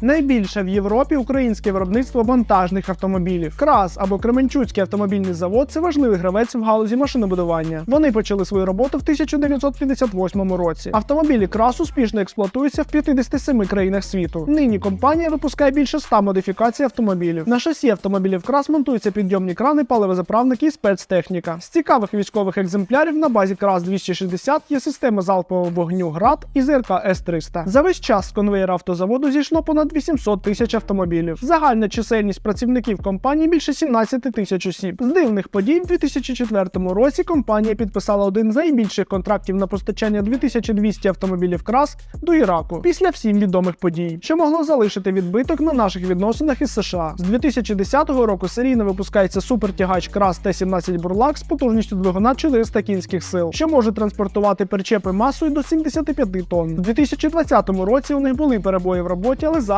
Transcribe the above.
Найбільше в Європі українське виробництво монтажних автомобілів. Крас або Кременчуцький автомобільний завод це важливий гравець в галузі машинобудування. Вони почали свою роботу в 1958 році. Автомобілі крас успішно експлуатуються в 57 країнах світу. Нині компанія випускає більше 100 модифікацій автомобілів. На шасі автомобілів крас монтуються підйомні крани, паливозаправники і спецтехніка. З цікавих військових екземплярів на базі крас 260 є система залпового вогню ГРАД і ЗРК С-300. За весь час з конвейера автозаводу зійшло понад 800 тисяч автомобілів. Загальна чисельність працівників компанії більше 17 тисяч осіб. З дивних подій в 2004 році компанія підписала один з найбільших контрактів на постачання 2200 автомобілів крас до Іраку після всім відомих подій, що могло залишити відбиток на наших відносинах із США. З 2010 року серійно випускається супертягач крас Т-17 Бурлак з потужністю двигуна 400 кінських сил, що може транспортувати причепи масою до 75 тонн. У 2020 році у них були перебої в роботі, але зараз